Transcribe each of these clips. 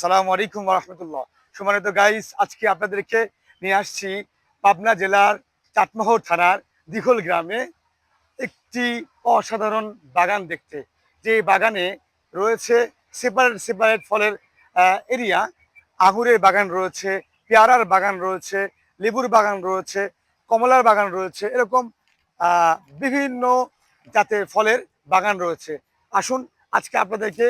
সালাম আলাইকুম রহমতুল্লাহ। সম্মানিত গাইস আজকে আপনাদেরকে নিয়ে আসছি পাবনা জেলার চাটমোহর থানার দিঘল গ্রামে একটি অসাধারণ বাগান দেখতে। যে বাগানে রয়েছে সেপারেট সেপারেট ফলের এরিয়া আঙুরের বাগান রয়েছে পেয়ারার বাগান রয়েছে লেবুর বাগান রয়েছে কমলার বাগান রয়েছে এরকম বিভিন্ন জাতের ফলের বাগান রয়েছে। আসুন আজকে আপনাদেরকে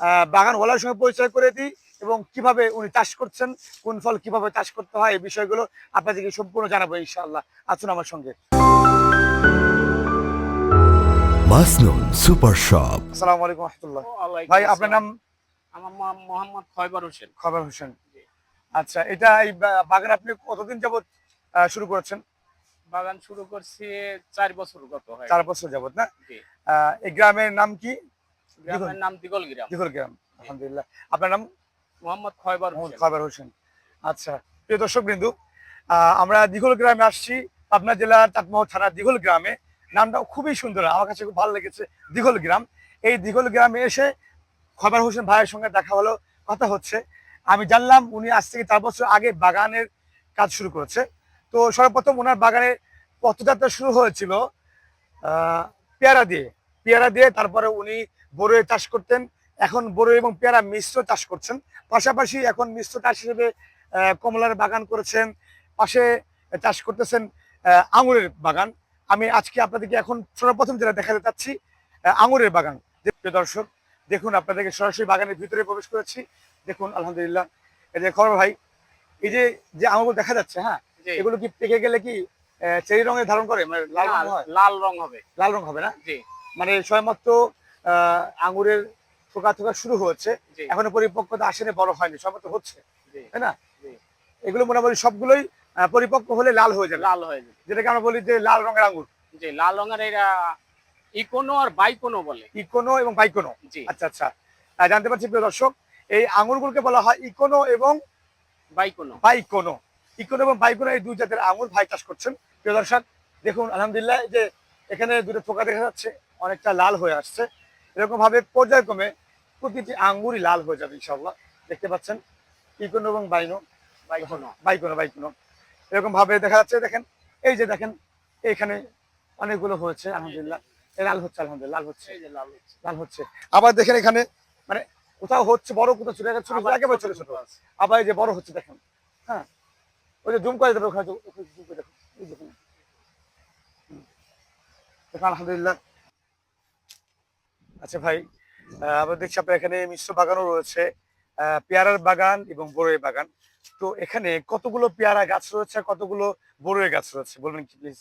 আহ, বাগানওয়ালার সঙ্গে পরিচয় করে দিই। এবং কীভাবে উনি চাষ করছেন কোন ফল কীভাবে চাষ করতে হয় এই বিষয়গুলো আপনাদেরকে সম্পূর্ণ জানাব ইনশাআল্লাহ। আসুন আমার সঙ্গে। Masnun super shop. আসসালামু আলাইকুম রহমতুল্লাহ। ভাই আপনার নাম? আমার নাম মোহাম্মদ খয়বার হোসেন। খবর হোসেন। আচ্ছা এটা এই বাগান আপনি কতদিন যাবত শুরু করেছেন? বাগান শুরু করছি চার বছর গত হয়। চার বছর যাবত না? আহ, এই গ্রামের নাম কি? গ্রামের নাম দিগল গ্রাম। দিঘল গ্রাম আলহামদুলিল্লাহ। আপনার নাম? মোহাম্মদ খয়বার মোহাম্মদ হোসেন। আচ্ছা প্রিয় দর্শক বিন্দু আমরা দিঘল গ্রামে আসছি পাবনা জেলার চাটমোহর থানার দিঘল গ্রামে। নামটা খুবই সুন্দর আমার কাছে খুব ভালো লেগেছে দিঘল গ্রাম। এই দিঘল গ্রামে এসে খবর হোসেন ভাইয়ের সঙ্গে দেখা হলো কথা হচ্ছে। আমি জানলাম উনি আজ থেকে চার বছর আগে বাগানের কাজ শুরু করেছে। তো সর্বপ্রথম ওনার বাগানের পথযাত্রা শুরু হয়েছিল আহ, পেয়ারা দিয়ে। পেয়ারা দিয়ে তারপরে উনি বড়ই চাষ করতেন এখন বড় এবং পেয়ারা মিশ্র চাষ করছেন। পাশাপাশি এখন মিশ্র চাষ হিসেবে কমলার বাগান করেছেন। পাশে চাষ করতেছেন আঙুরের বাগান। আমি আজকে আপনাদেরকে এখন সর্বপ্রথম যেটা দেখাতে চাচ্ছি আঙুরের বাগান। প্রিয় দর্শক দেখুন আপনাদেরকে সরাসরি বাগানের ভিতরে প্রবেশ করেছি। দেখুন আলহামদুলিল্লাহ। এই যে খবর ভাই এই যে যে আঙুরগুলো দেখা যাচ্ছে হ্যাঁ? এগুলো কি পেকে গেলে কি চেরি রঙের ধারণ করে? মানে লাল রং লাল- রং হবে। লাল রং হবে না? মানে সময়মাত্র আহ, আঙুরের থোকা থোকা শুরু হয়েছে এখনও পরিপক্কতা আসেনি বড় হয়নি সময়মাত্র হচ্ছে তাই না? এগুলো মোটামুটি সবগুলোই পরিপক্ক হলে লাল হয়ে যাবে। লাল হয়ে যাবে। যেটাকে আমরা বলি যে লাল রঙের আঙুর জি লাল রঙের এরা ইকোনো আর বাইকোনো বলে। ইকোনো এবং বাইকোনো। জি। আচ্ছা আচ্ছা। জানতে পারছি প্রিয় দর্শক এই আঙুরগুলোকে বলা হয় ইকোনো এবং বাইকোনো। বাইকোনো। ইকোনো এবং বাইকোনো এই দুই জাতের আঙুর ভাই চাষ করছেন। প্রিয় দর্শক দেখুন আলহামদুলিল্লাহ যে এখানে দুটো থোকা দেখা যাচ্ছে অনেকটা লাল হয়ে আসছে। এরকম ভাবে পর্যায়ক্রমে প্রতিটি আঙ্গুরই লাল হয়ে যাবে ইনশাল্লাহ দেখতে পাচ্ছেন? ইকোনো এবং বাইনো। বাইকোনো। বাইকোনো বাইকোনো। এরকম ভাবে দেখা যাচ্ছে দেখেন এই যে দেখেন এইখানে অনেকগুলো হয়েছে আলহামদুলিল্লাহ। লাল হচ্ছে আলহামদুলিল্লাহ লাল হচ্ছে। এই যে লাল হচ্ছে। লাল হচ্ছে। আবার দেখেন এখানে মানে কোথাও হচ্ছে বড় কোথাও ছোট ছোট ছোট একেবারে ছোট ছোট। আছে। আবার এই যে বড় হচ্ছে দেখেন হ্যাঁ? ওই যে জুম করে দেবে ওখানে জু- ওখানে zoom করে দেখুন আলহামদুলিল্লাহ। আচ্ছা ভাই আমরা দেখছি আপনার এখানে মিশ্র বাগানও রয়েছে পেয়ারার বাগান এবং বড়ের বাগান। তো এখানে কতগুলো পেয়ারা গাছ রয়েছে কতগুলো বড়ের গাছ রয়েছে? বলবেন কি প্লিজ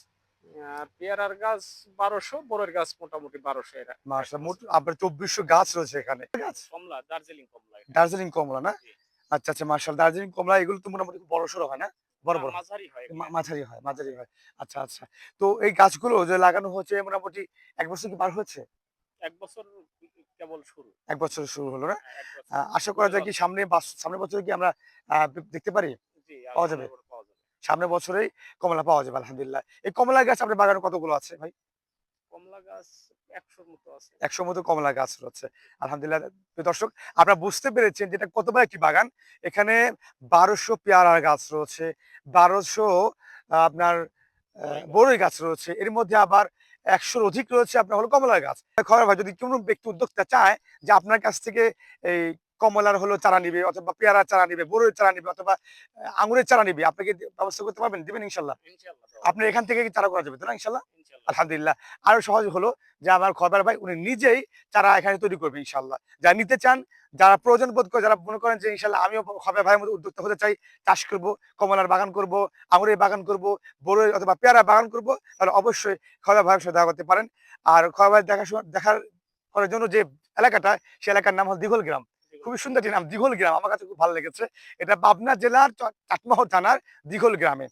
পেয়ারার গাছ বারোশো বড়ের গাছ মোটামুটি বারোশো এরা। মোট আপনার চব্বিশশো গাছ রয়েছে এখানে। কমলা দার্জিলিং কমলা দার্জিলিং কমলা না? আচ্ছা আচ্ছা মার্শাল দার্জিলিং কমলা এগুলো তো মোটামুটি বড় সড়ো হয় না? বড় বড় মাঝারি হয় মাঝারি হয় মাঝারি হয়। আচ্ছা আচ্ছা। তো এই গাছগুলো যে লাগানো হচ্ছে মোটামুটি এক বছর কি পার হয়েছে? এক বছর কেবল শুরু। এক বছর শুরু হলো না? হ্যাঁ, আশা করা যায় কি সামনে সামনের বছরে কি আমরা দেখতে পারি? পাওয়া যাবে? সামনের বছরেই কমলা পাওয়া যাবে আলহামদুলিল্লাহ। এই কমলা গাছ আপনার বাগানে কতগুলো আছে ভাই? কমলা গাছ একশোর মতো আছে। একশো মতো কমলা গাছ রয়েছে আলহামদুলিল্লাহ। দর্শক আপনারা বুঝতে পেরেছেন যেটা কত বড় একটি বাগান? এখানে বারোশো পেয়ারার গাছ রয়েছে বারোশো আপনার বড়ই গাছ রয়েছে। এর মধ্যে আবার একশোর অধিক রয়েছে আপনার হলো কমলার গাছ। খবর ভাই যদি কোনো ব্যক্তি উদ্যোক্তা চায় যে আপনার কাছ থেকে এই কমলার হলো চারা নিবে অথবা পেয়ারার চারা নিবে বড়ের চারা নিবে অথবা আঙুরের চারা নিবে আপনাকে ব্যবস্থা করতে পারবেন? দেবেন ইনশাল্লাহ? আপনি এখান থেকে কি চারা করা যাবে? তো না ইনশাল্লাহ? আলহামদুলিল্লাহ। আরও সহজ হলো যে আমার খবর ভাই উনি নিজেই চারা এখানে তৈরি করবে ইনশাল্লাহ। যা নিতে চান যারা প্রয়োজন বোধ করে যারা মনে করেন যে ইনশাল্লাহ আমিও খবর ভাইয়ের মধ্যে উদ্যোক্তা হতে চাই চাষ করব কমলার বাগান করব আঙুরের বাগান করব বড়ই অথবা পেয়ারা বাগান করব তাহলে অবশ্যই খবর ভাইয়ের সাথে দেখা করতে পারেন। আর খবর ভাই দেখা দেখার করার জন্য যে এলাকাটা সে এলাকার নাম হল দীঘল গ্রাম। খুবই সুন্দর একটি নাম দীঘল গ্রাম। আমার কাছে খুব ভালো লেগেছে। এটা পাবনা জেলার চ- চাটমোহর থানার দীঘল গ্রামে।